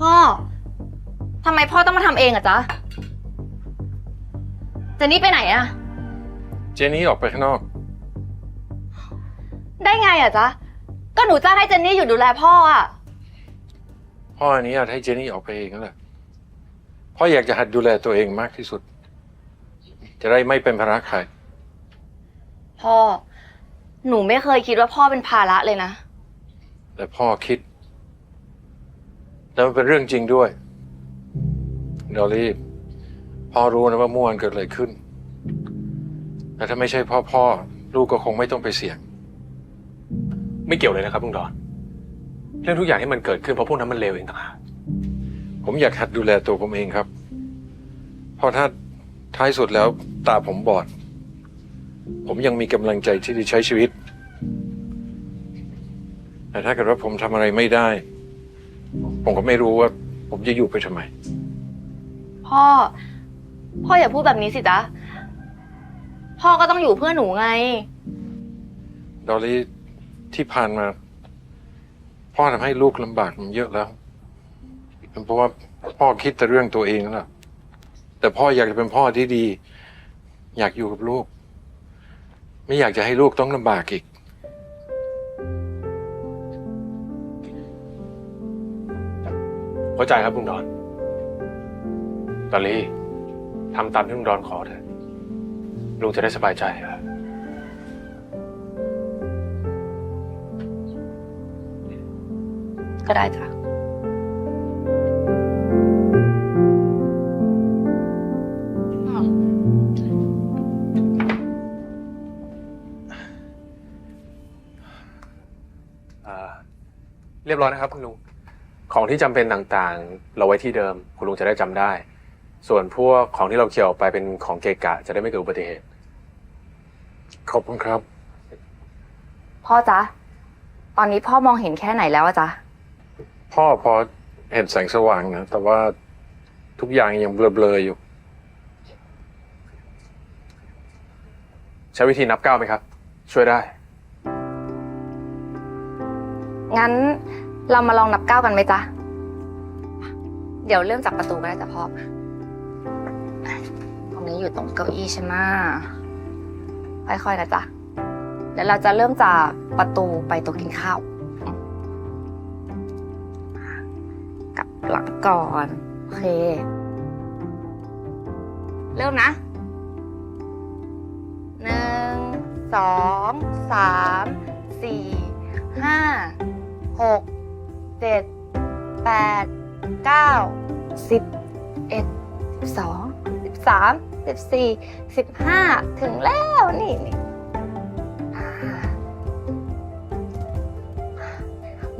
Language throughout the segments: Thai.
พ่อ ทำไมพ่อต้องมาทำเองอะจ๊ะ เจนนี่ไปไหนอะเจนี่ออกไปข้างนอก ได้ไงอะจ๊ะ ก็หนูจ้างให้เจนนี่อยู่ดูแลพ่ออะพ่ออนุญาตให้เจนี่ออกไปเองนั่นแหละพ่ออยากจะหัดดูแลตัวเองมากที่สุด จะได้ไม่เป็นภาระใคร พ่อ หนูไม่เคยคิดว่าพ่อเป็นภาระเลยนะ แต่พ่อคิด แล้วมันเป็นเรื่องจริงด้วยดอลลี่พ่อรู้นะว่าเมื่อวานเกิดอะไรขึ้นแต่ถ้าไม่ใช่พ่อพ่อ ลูกก็คงไม่ต้องไปเสี่ยง ไม่เกี่ยวเลยนะครับลุงดอน เรื่องทุกอย่างที่มันเกิดขึ้นเพราะพวกนั้นมันเลวเองต่างหากผมอยากหัดดูแลตัวผมเองครับ เพราะถ้าท้ายสุดแล้วตาผมบอด ผมยังมีกำลังใจที่จะใช้ชีวิต แต่ถ้าเกิดว่าผมทำอะไรไม่ได้ ผมก็ไม่รู้ว่า ผมจะอยู่ไปทำไม พ่อ พ่ออย่าพูดแบบนี้สิจ๊ะ พ่อก็ต้องอยู่เพื่อหนูไง ดอลลี่ที่ผ่านมา พ่อทำให้ลูกลำบากมันเยอะแล้วเป็นเพราะว่าพ่อคิดแต่เรื่องตัวเองนั่นแหละแต่พ่ออยากจะเป็นพ่อที่ดี อยากอยู่กับลูก ไม่อยากจะให้ลูกต้องลำบากอีก เข้าใจครับลุงดอนดอลลี่ทำตามที่ลุงดอนขอเถอะลุงจะได้สบายใจครับก็ได้จ้ะอ่าเรียบร้อยนะครับคุณลุง ของที่จำเป็นต่างๆ เราไว้ที่เดิม คุณลุงจะได้จำได้ ส่วนพวกของที่เราเขี่ยวออกไปเป็นของเกะกะ จะได้ไม่เกิดอุบัติเหตุ ขอบคุณครับ พ่อจ๊ะ ตอนนี้พ่อมองเห็นแค่ไหนแล้วอะจ๊ะ พ่อพอเห็นแสงสว่างนะ แต่ว่าทุกอย่างยังเบลอๆอยู่ ใช้วิธีนับก้าวไหมครับ ช่วยได้ งั้น เรามาลองนับก้าวกันไหมจ๊ะ เดี๋ยวเริ่มจากประตูก็ได้จ้ะพ่อ ตรงนี้อยู่ตรงเก้าอี้ใช่ไหมค่อยๆนะจ๊ะ เดี๋ยวเราจะเริ่มจากประตูไปโต๊ะกินข้าว กลับหลังก่อน โอเค เริ่มนะหนึ่งสองสามสี่ห้าหก เจ็ดแปดเก้าสิบเอ็ดสิบสองสิบสามสิบสี่สิบห้าถึงแล้วนี่นี่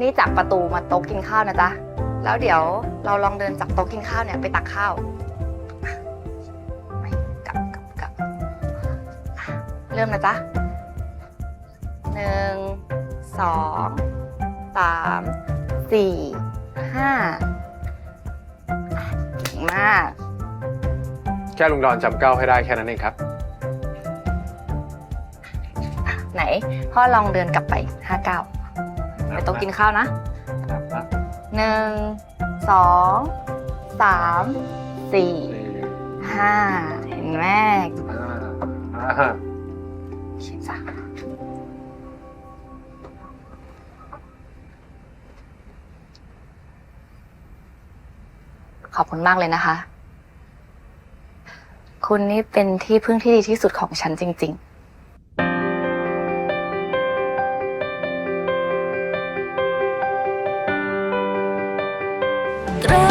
นี่จากประตูมาโต๊ะกินข้าวนะจ๊ะ แล้วเดี๋ยวเราลองเดินจากโต๊ะกินข้าวเนี่ยไปตักข้าวกลับกลับกลับเริ่มนะจ๊ะหนึ่งสองสาม สี่ห้าเก่งมาก แค่ลุงดอนจำก้าวให้ได้แค่นั้นเองครับ ไหน พ่อลองเดินกลับไปห้าเก้าไปโต๊ะกินข้าวนะหนึ่งสองสามสี่ห้าเห็นไหมเขียนจ้ะข อบคุณมากเลยนะคะ คุณนี่เป็นที่พึ่งที่ดีที่สุดของฉันจริง ๆตรา